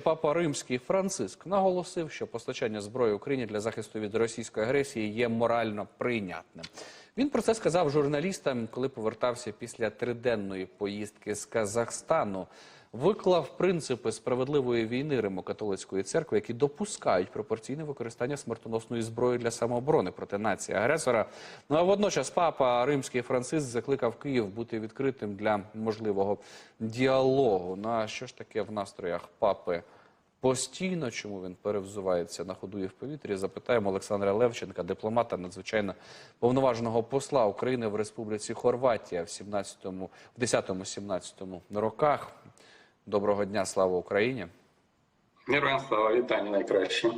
Папа Римський Франциск наголосив, що постачання зброї Україні для захисту від російської агресії є морально прийнятним. Він про це сказав журналістам, коли повертався після триденної поїздки з Казахстану. Виклав принципи справедливої війни Римо-католицької церкви, які допускають пропорційне використання смертоносної зброї для самооборони проти нації агресора. Ну а водночас папа Римський Франциск закликав Київ бути відкритим для можливого діалогу. Ну а що ж таке в настроях папи? Постійно, чому він перевзувається на ходу і в повітрі, запитаємо Олександра Левченка, дипломата надзвичайно повноваженого посла України в Республіці Хорватія в 17-му, в 10-17 роках. Доброго дня, слава Україні. Героям слава, вітання найкраще.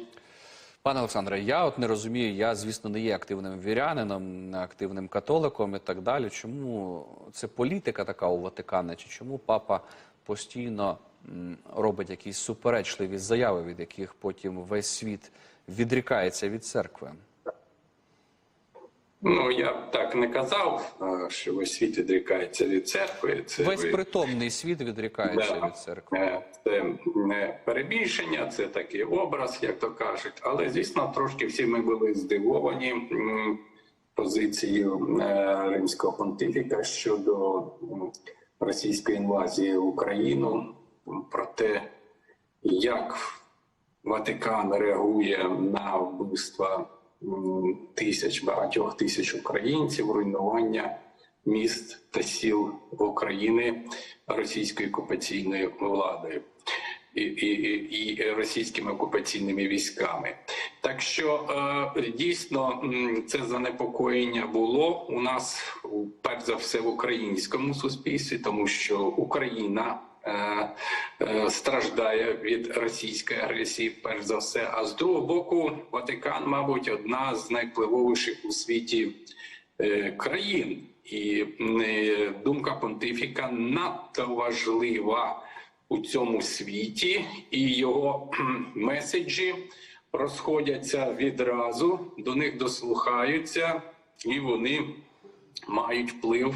Пане Олександре, я от не розумію, я, звісно, не є активним вірянином, активним католиком і так далі. Чому це політика така у Ватикана, чи чому папа постійно робить якісь суперечливі заяви, від яких потім весь світ відрікається від церкви? Ну я б так не казав, що весь світ відрікається від церкви. Це Весь ви- притомний світ відрікається Да. від церкви. Е, Це не перебільшення, це такий образ, як то кажуть. Але звісно, трошки всі ми були здивовані позицією е, римського понтифіка щодо російської інвазії в Україну, про те, як Ватикан реагує на вбивства тисяч багатьох тисяч українців, руйнування міст та сіл України російською окупаційною владою і, і, і, російськими окупаційними військами. Так що е, дійсно це занепокоєння було у нас перш за все в українському суспільстві, тому що Україна. Е, е, Страждає від російської агресії, перш за все. А з другого боку, Ватикан, мабуть, одна з найвпливовіших у світі е, країн, і думка понтифіка надто важлива у цьому світі, і його меседжі розходяться відразу, до них дослухаються, і вони мають вплив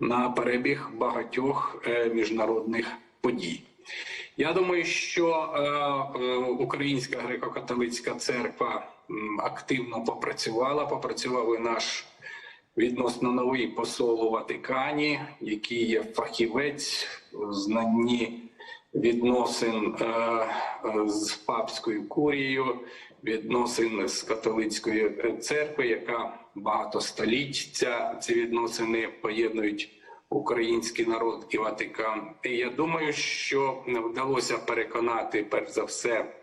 на перебіг багатьох е, міжнародних подій. Я думаю, що е, е, Українська греко-католицька церква активно попрацювала. Попрацював і наш відносно новий посол у Ватикані, який є фахівець знанні відносин з папською курією, відносин з католицькою церквою, яка багато століть ця, ці відносини поєднують український народ і Ватикан. І я думаю, що вдалося переконати перш за все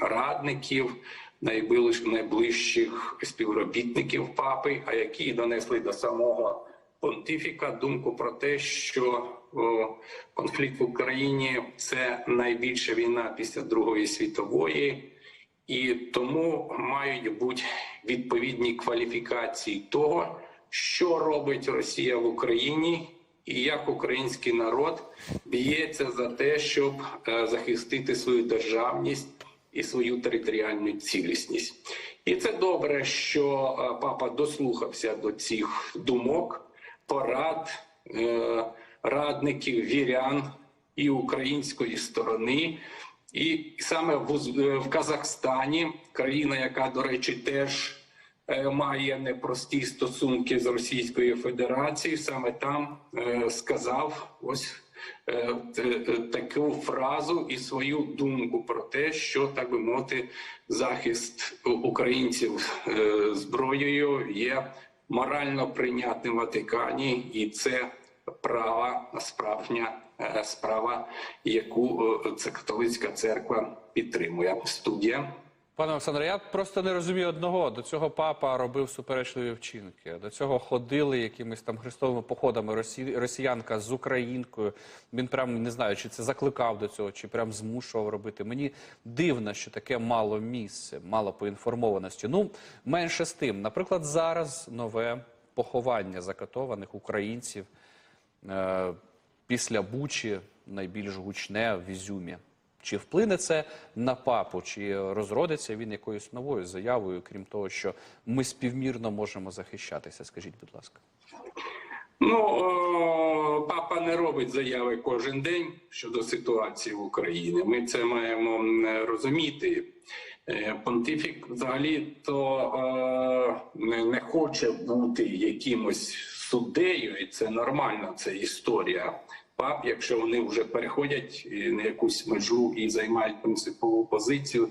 радників, найближ, найближчих співробітників папи, а які донесли до самого понтифіка думку про те, що конфлікт в Україні це найбільша війна після Другої світової, і тому мають бути відповідні кваліфікації того, що робить Росія в Україні, і як український народ б'ється за те, щоб е, захистити свою державність і свою територіальну цілісність. І це добре, що е, папа дослухався до цих думок, порад е, радників, вірян і української сторони. І саме в, е, в Казахстані, країна, яка, до речі, теж е, має непрості стосунки з Російською Федерацією, саме там е, сказав ось таку фразу і свою думку про те, що так би мовити, захист українців зброєю є морально прийнятним в Ватикані, і це права справжня справа, яку е, це католицька церква підтримує. Студія. Пане Олександре, я просто не розумію одного. До цього папа робив суперечливі вчинки. До цього ходили якимись там хрестовими походами росі... росіянка з українкою. Він прям не знаю, чи це закликав до цього, чи прям змушував робити. Мені дивно, що таке мало місце, мало поінформованості. Ну, менше з тим. Наприклад, зараз нове поховання закатованих українців е... після Бучі, найбільш гучне в Ізюмі. Чи вплине це на папу, чи розродиться він якоюсь новою заявою, крім того, що ми співмірно можемо захищатися? Скажіть, будь ласка. Ну, о, папа не робить заяви кожен день щодо ситуації в Україні. Ми це маємо розуміти. Е, Понтифік взагалі то е, не, не хоче бути якимось суддею, і це нормально, це історія пап, якщо вони вже переходять е, на якусь межу і займають принципову позицію,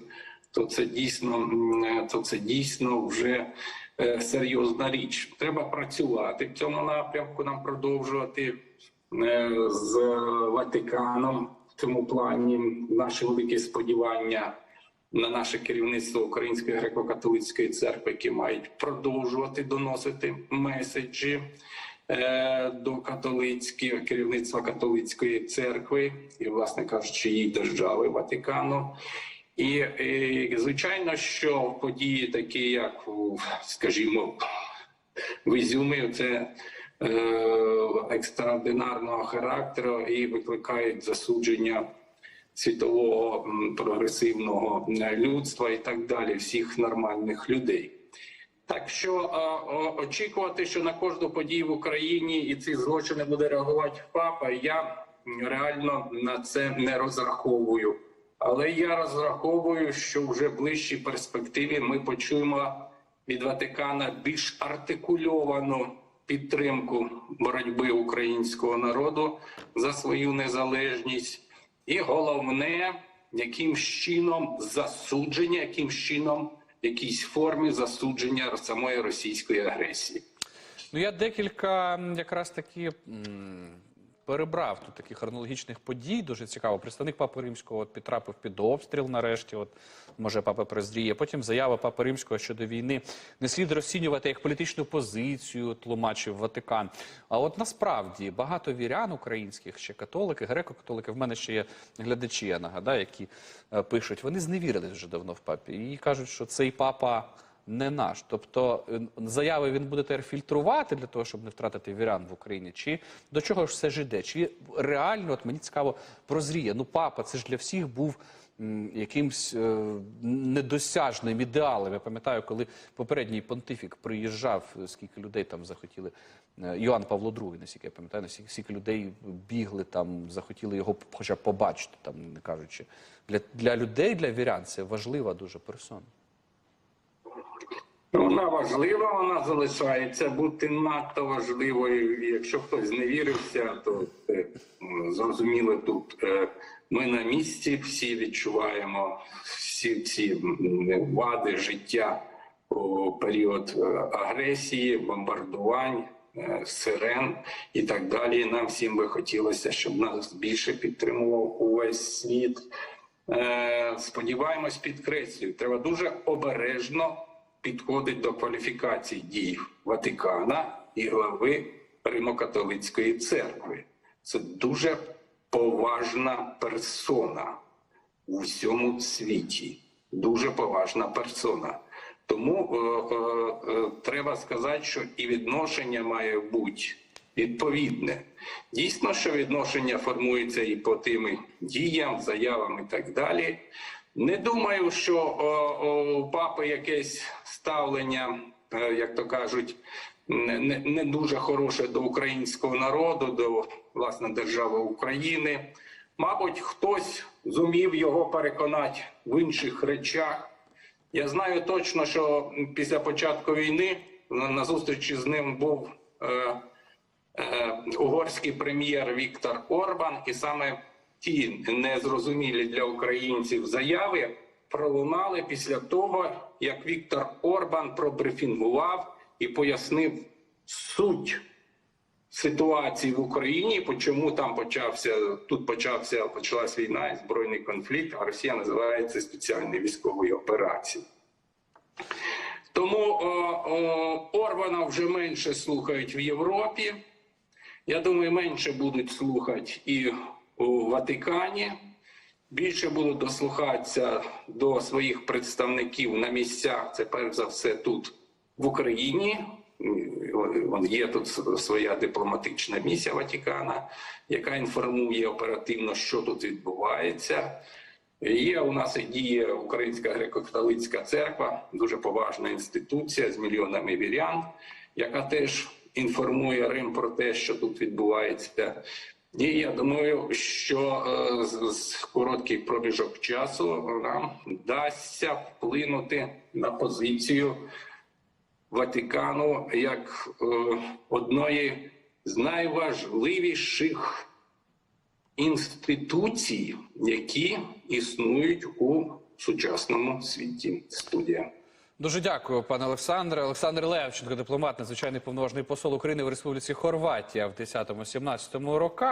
то це дійсно е, то це дійсно вже е, серйозна річ. Треба працювати в цьому напрямку, нам продовжувати з Ватиканом в цьому плані. Наші великі сподівання на наше керівництво Української греко-католицької церкви, які мають продовжувати доносити меседжі до католицької керівництва католицької церкви і, власне кажучи, її держави Ватикану. І, і звичайно, що події, такі як скажімо, в Ізюмі, це е, екстраординарного характеру і викликають засудження світового прогресивного е, людства і так далі, всіх нормальних людей. Так що е, очікувати, що на кожну подію в Україні і ці злочини буде реагувати папа, я реально на це не розраховую. Але я розраховую, що вже в ближчій перспективі ми почуємо від Ватикана більш артикульовану підтримку боротьби українського народу за свою незалежність, і головне, яким чином засудження, яким чином якійсь формі засудження самої російської агресії. Ну я декілька якраз таки м, перебрав тут таких хронологічних подій. Дуже цікаво. Представник Папи Римського от підтрапив під обстріл нарешті. От може папа прозріє. Потім заява Папи Римського щодо війни не слід розцінювати як політичну позицію, тлумачив Ватикан. А от насправді багато вірян українських, ще католики, греко-католики. В мене ще є глядачі, я нагадаю, які е, пишуть. Вони зневірились вже давно в папі і кажуть, що цей папа не наш. Тобто е, заяви він буде тепер фільтрувати для того, щоб не втратити вірян в Україні. Чи до чого ж все ж іде? Чи реально, от мені цікаво, прозріє? Ну, папа, це ж для всіх був якимсь е, недосяжним ідеалом. Я пам'ятаю, коли попередній понтифік приїжджав, е, скільки людей там захотіли. е, Йоанн Павло II, наскільки я пам'ятаю, скільки людей бігли там, захотіли його хоча б побачити, там не кажучи. Для, для людей, для вірян, це важлива дуже персона. Вона важлива, вона залишається бути надто важливою. Якщо хтось зневірився, то е, зрозуміло тут е, ми на місці, всі відчуваємо всі ці вади життя у період е, агресії, бомбардувань, е, сирен і так далі. Нам всім би хотілося, щоб нас більше підтримував увесь світ. Сподіваємось, підкреслюю, треба дуже обережно підходить до кваліфікації дій Ватикана і глави Римо-католицької церкви. Це дуже поважна персона у всьому світі. Дуже поважна персона. Тому е, е, е, треба сказати, що і відношення має бути відповідне. Дійсно, що відношення формується і по тим діям, заявам і так далі. Не думаю, що о, о, у папи якесь ставлення, е, як то кажуть, не, не, дуже хороше до українського народу, до власне держави України. Мабуть, хтось зумів його переконати в інших речах. Я знаю точно, що після початку війни на зустрічі з ним був е, е, угорський прем'єр Віктор Орбан, і саме ті незрозумілі для українців заяви пролунали після того, як Віктор Орбан пробрифінгував і пояснив суть ситуації в Україні, чому там почався тут почався почалась війна і збройний конфлікт, а Росія називається спеціальною військовою операцією. Тому о, о, Орбана вже менше слухають в Європі. Я думаю, менше будуть слухати і у Ватикані. Більше будуть дослухатися до своїх представників на місцях. Це перш за все тут в Україні. Є тут своя дипломатична місія Ватикана, яка інформує оперативно, що тут відбувається. Є у нас і діє Українська греко-католицька церква, дуже поважна інституція з мільйонами вірян, яка теж інформує Рим про те, що тут відбувається. І я думаю, що е, з, короткий проміжок часу нам вдасться вплинути на позицію Ватикану як е, одної з найважливіших інституцій, які існують у сучасному світі. Студія. Дуже дякую, пане Олександре. Олександр Левченко, дипломат, надзвичайний повноважний посол України в Республіці Хорватія в 10-17 роках.